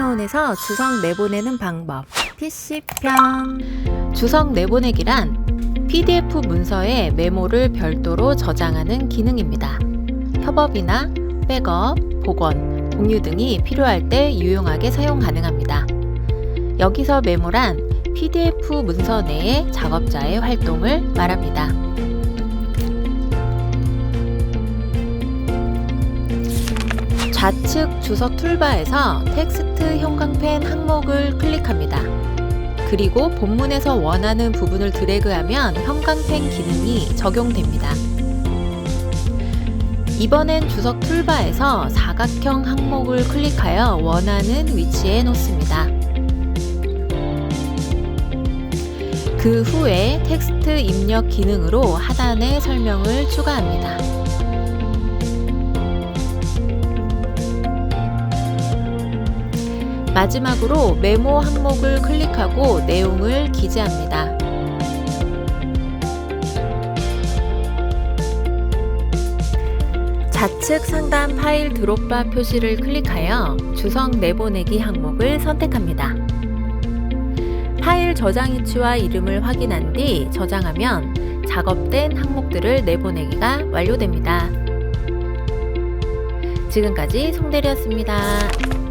스마트폰에서 주석 내보내는 방법 PC편 주석 내보내기란 PDF 문서에 메모를 별도로 저장하는 기능입니다. 협업이나 백업, 복원, 공유 등이 필요할 때 유용하게 사용 가능합니다. 여기서 메모란 PDF 문서 내의 작업자의 활동을 말합니다. 좌측 주석 툴바에서 텍스트 형광펜 항목을 클릭합니다. 그리고 본문에서 원하는 부분을 드래그하면 형광펜 기능이 적용됩니다. 이번엔 주석 툴바에서 사각형 항목을 클릭하여 원하는 위치에 놓습니다. 그 후에 텍스트 입력 기능으로 하단에 설명을 추가합니다. 마지막으로 메모 항목을 클릭하고 내용을 기재합니다. 좌측 상단 파일 드롭바 표시를 클릭하여 주석 내보내기 항목을 선택합니다. 파일 저장 위치와 이름을 확인한 뒤 저장하면 작업된 항목들을 내보내기가 완료됩니다. 지금까지 송대리였습니다.